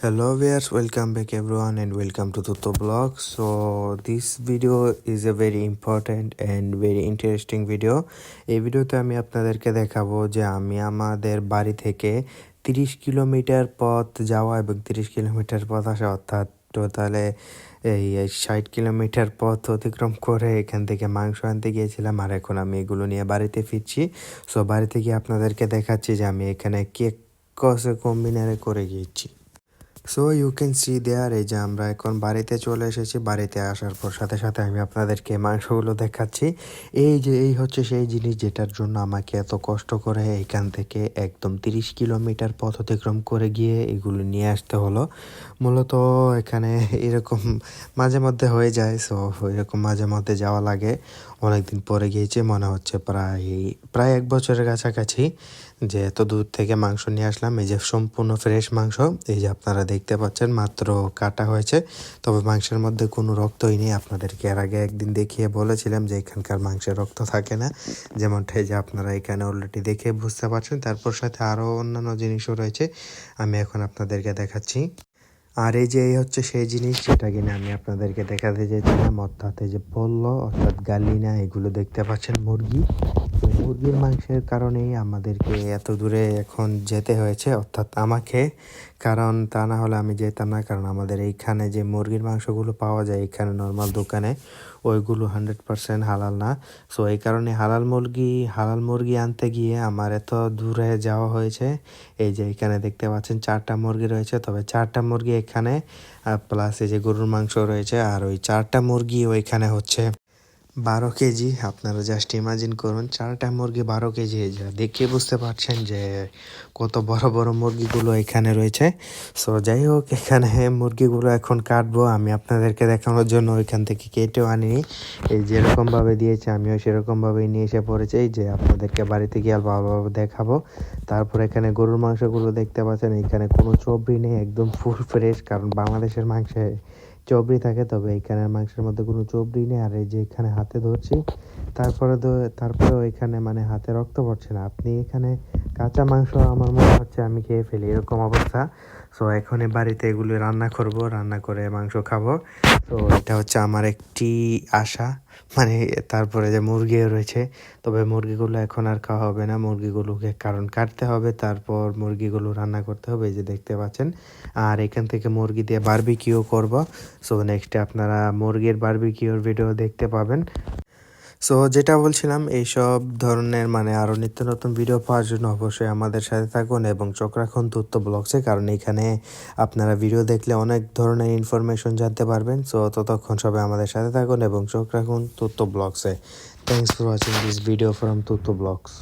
Hello viewers, welcome back everyone and welcome to Tutto Blog. So this video is a very important and very interesting video. এই ভিডিওতে আমি আপনাদেরকে দেখাবো যে আমি আমাদের বাড়ি থেকে তিরিশ কিলোমিটার পথ যাওয়া এবং তিরিশ কিলোমিটার পথ আসা অর্থাৎ টোটালে এই ষাট কিলোমিটার পথ অতিক্রম করে এখান থেকে মাংস আনতে গিয়েছিলাম আর এখন আমি এগুলো নিয়ে বাড়িতে ফিরছি সো বাড়িতে গিয়ে আপনাদেরকে দেখাচ্ছি যে আমি এখানে কেক কষে কম্বিনারে করে গিয়েছি so you can see there এই যে আমরা এখন বাড়িতে চলে এসেছি। বাড়িতে আসার পর সাথে সাথে আমি আপনাদেরকে মাংসগুলো দেখাচ্ছি। এই যে, এই হচ্ছে সেই জিনিস যেটার জন্য আমাকে এত কষ্ট করে এখান থেকে একদম তিরিশ কিলোমিটার পথ অতিক্রম করে গিয়ে এগুলো নিয়ে আসতে হলো। মূলত এখানে এরকম মাঝে মধ্যে হয়ে যায়। সো এরকম মাঝে মধ্যে যাওয়া লাগে। অনেকদিন পরে গিয়েছে, মনে হচ্ছে প্রায় প্রায় এক বছরের কাছাকাছি। যে এত দূর থেকে মাংস নিয়ে আসলাম, এই যে সম্পূর্ণ ফ্রেশ মাংস, এই যে আপনারা দেখতে পাচ্ছেন মাত্র কাটা হয়েছে। তবে মাংসের মধ্যে কোনো রক্তই নেই। আপনাদেরকে এর আগে একদিন দেখিয়ে বলেছিলাম যে এখানকার মাংসের রক্ত থাকে না। যেমনটা যে আপনারা এখানে অলরেডি দেখে বুঝতে পারছেন। তারপর সাথে আরও অন্যান্য জিনিসও রয়েছে, আমি এখন আপনাদেরকে দেখাচ্ছি। আর এই যে এই হচ্ছে সেই জিনিস যেটা কিনা আমি আপনাদেরকে দেখাতে চেয়েছিলাম, অর্থাৎ এই যে পল্ল, অর্থাৎ গালিনা, এগুলো দেখতে পাচ্ছেন মুরগি। মুরগির মাংসের কারণেই আমাদেরকে এত দূরে এখন যেতে হয়েছে, অর্থাৎ আমাকে। কারণ তা না হলে আমি যেতাম না, কারণ আমাদের এইখানে যে মুরগির মাংসগুলো পাওয়া যায় এখানে নর্মাল দোকানে, ওইগুলো হান্ড্রেড পারসেন্ট হালাল না। সো এই কারণে হালাল মুরগি হালাল মুরগি আনতে গিয়ে আমার এত দূরে যাওয়া হয়েছে। এই যে এখানে দেখতে পাচ্ছেন চারটা মুরগি রয়েছে, তবে চারটা মুরগি এখানে প্লাস এই যে গরুর মাংস রয়েছে, আর ওই চারটা মুরগি ওইখানে হচ্ছে। বারো কেজি, আপনারা জাস্ট ইমাজিন করুন, চারটা মুরগি বারো কেজি যা দেখে বুঝতে পারছেন যে কত বড় বড় মুরগিগুলো এখানে রয়েছে। সো যাই হোক, এখানে মুরগিগুলো এখন কাটবো। আমি আপনাদেরকে দেখানোর জন্য ওইখান থেকে কেটেও আনিনি। এই যেরকমভাবে দিয়েছে, আমিও সেরকমভাবেই নিয়ে এসে পড়েছি। যে আপনাদেরকে বাড়িতে গিয়ে আর ভালোভাবে দেখাবো। তারপর এখানে গরুর মাংসগুলো দেখতে পাচ্ছেন, এখানে কোনো চর্বি নেই, একদম ফুল ফ্রেশ কারণ বাংলাদেশের মাংসে চবড়ি থাকে, তবে এখানে মাংসের মধ্যে কোনো চবড়ি নেই। আর এই যে এখানে হাতে ধরছি, তারপরে তারপরে এখানে মানে হাতে রক্ত পড়ছে না। আপনি এখানে কাঁচা মাংস আমার মনে হচ্ছে আমি খেয়ে ফেলি, এরকম অবস্থা। সো এখন বাড়িতে এগুলো রান্না করব, রান্না করে মাংস খাব। তো এটা হচ্ছে আমার একটি আশা। মানে তারপরে যে মুরগিও রয়েছে, তবে মুরগিগুলো এখন আর খাওয়া হবে না। মুরগিগুলোকে কারণ কাটতে হবে, তারপর মুরগিগুলো রান্না করতে হবে, এই যে দেখতে পাচ্ছেন। আর এখান থেকে মুরগি দিয়ে বার্বিকিও করব। সো নেক্সটে আপনারা মুরগির বার্বিকিওর ভিডিও দেখতে পাবেন। সো যেটা বলছিলাম, এইসব ধরনের মানে আরও নিত্য নতুন ভিডিও পাওয়ার জন্য অবশ্যই আমাদের সাথে থাকুন এবং চোখ রাখুন তথ্য ব্লগসে কারণ এখানে আপনারা ভিডিও দেখলে অনেক ধরনের ইনফরমেশন জানতে পারবেন। সো ততক্ষণ সবাই আমাদের সাথে থাকুন এবং চোখ রাখুন তথ্য ব্লগসে thanks for watching this video from Tathya blogs